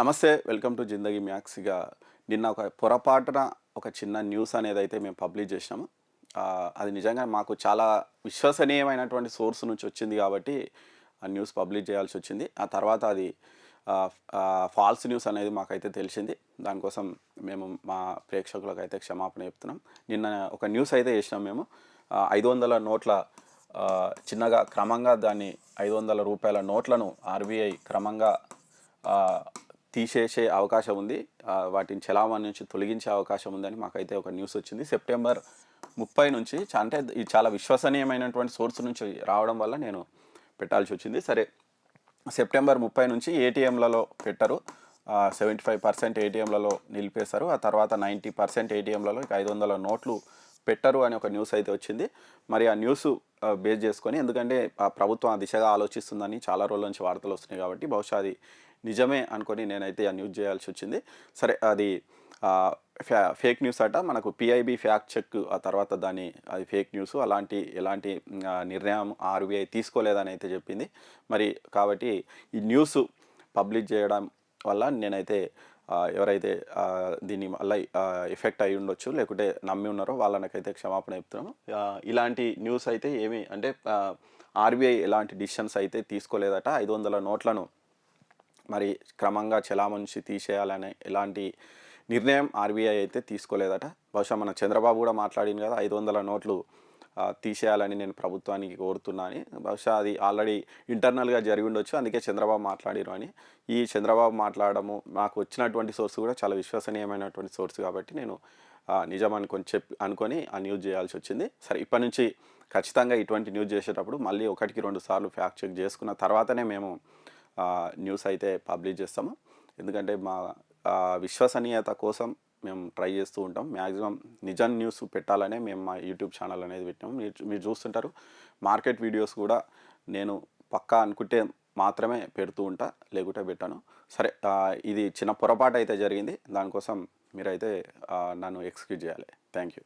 నమస్తే welcome to Zindagi max. ఇక నిన్న ఒక పొరపాటున ఒక చిన్న న్యూస్ అనేది అయితే మేము పబ్లిష్ చేసినాము. అది నిజంగా మాకు చాలా విశ్వసనీయమైనటువంటి సోర్స్ నుంచి వచ్చింది కాబట్టి ఆ న్యూస్ పబ్లిష్ చేయాల్సి వచ్చింది. ఆ తర్వాత అది ఫాల్స్ న్యూస్ అనేది మాకైతే తెలిసింది. దానికోసం మేము మా ప్రేక్షకులకు అయితే క్షమాపణ చెప్తున్నాం. నిన్న ఒక న్యూస్ అయితే చేసినాం మేము. ఐదు వందల నోట్ల చిన్నగా క్రమంగా దాన్ని ఐదు వందల రూపాయల నోట్లను ఆర్బీఐ క్రమంగా తీసేసే అవకాశం ఉంది. వాటిని చలామణి నుంచి తొలగించే అవకాశం ఉందని మాకైతే ఒక న్యూస్ వచ్చింది. సెప్టెంబర్ ముప్పై నుంచి అంటే ఇది చాలా విశ్వసనీయమైనటువంటి సోర్స్ నుంచి రావడం వల్ల నేను పెట్టాల్సి వచ్చింది. సరే సెప్టెంబర్ ముప్పై నుంచి ఏటీఎంలలో పెట్టరు. సెవెంటీ ఫైవ్ పర్సెంట్ ఏటీఎంలలో నిలిపేశారు. ఆ తర్వాత నైంటీ పర్సెంట్ ఏటీఎంలలో ఇక ఐదు వందల నోట్లు పెట్టరు అని ఒక న్యూస్ అయితే వచ్చింది. మరి ఆ న్యూస్ బేస్ చేసుకొని ఎందుకంటే ఆ ప్రభుత్వం ఆ దిశగా ఆలోచిస్తుందని చాలా రోజుల నుంచి వార్తలు వస్తున్నాయి కాబట్టి బహుశా అది నిజమే అనుకొని నేనైతే ఆ న్యూస్ చేయాల్సి వచ్చింది. సరే అది ఫ్యా ఫేక్ న్యూస్ అట. మనకు పిఐబి ఫ్యాక్ట్ చెక్ ఆ తర్వాత దాని అది ఫేక్ న్యూస్ అలాంటి ఎలాంటి నిర్ణయం ఆర్బీఐ తీసుకోలేదని అయితే చెప్పింది. మరి కాబట్టి ఈ న్యూస్ పబ్లిష్ చేయడం వల్ల నేనైతే ఎవరైతే దీన్ని మళ్ళీ ఎఫెక్ట్ అయి ఉండొచ్చు లేకుంటే నమ్మి ఉన్నారో వాళ్ళనకైతే క్షమాపణ చెప్తున్నాము. ఇలాంటి న్యూస్ అయితే ఏమి అంటే ఆర్బీఐ ఎలాంటి డిసిషన్స్ అయితే తీసుకోలేదట. ఐదు వందల నోట్లను మరి క్రమంగా చలామణి తీసేయాలనే ఎలాంటి నిర్ణయం ఆర్బీఐ అయితే తీసుకోలేదట. బహుశా మన చంద్రబాబు కూడా మాట్లాడింది కదా ఐదు వందల నోట్లు తీసేయాలని నేను ప్రభుత్వానికి కోరుతున్నా అని. బహుశా అది ఆల్రెడీ ఇంటర్నల్గా జరిగి ఉండొచ్చు. అందుకే చంద్రబాబు మాట్లాడిరు అని. ఈ చంద్రబాబు మాట్లాడము నాకు వచ్చినటువంటి సోర్స్ కూడా చాలా విశ్వసనీయమైనటువంటి సోర్స్ కాబట్టి నేను నిజం అనుకొని చెప్పి అనుకొని ఆ న్యూస్ చేయాల్సి వచ్చింది. సరే ఇప్పటి నుంచి ఖచ్చితంగా ఇటువంటి న్యూస్ చేసేటప్పుడు మళ్ళీ ఒకటికి రెండు సార్లు ఫ్యాక్ట్ చెక్ చేసుకున్న తర్వాతనే మేము న్యూస్ అయితే పబ్లిష్ చేస్తాము. ఎందుకంటే మా విశ్వసనీయత కోసం మేము ట్రై చేస్తూ ఉంటాం. మ్యాక్సిమం నిజం న్యూస్ పెట్టాలనే మేము మా యూట్యూబ్ ఛానల్ అనేది పెట్టాము. మీరు మీరు చూస్తుంటారు. మార్కెట్ వీడియోస్ కూడా నేను పక్కా అనుకుంటే మాత్రమే పెడుతూ ఉంటా లేకుంటే పెట్టాను. సరే ఇది చిన్న పొరపాటు అయితే జరిగింది. దానికోసం మీరైతే నన్ను ఎక్స్క్యూజ్ చేయాలి. Thank you.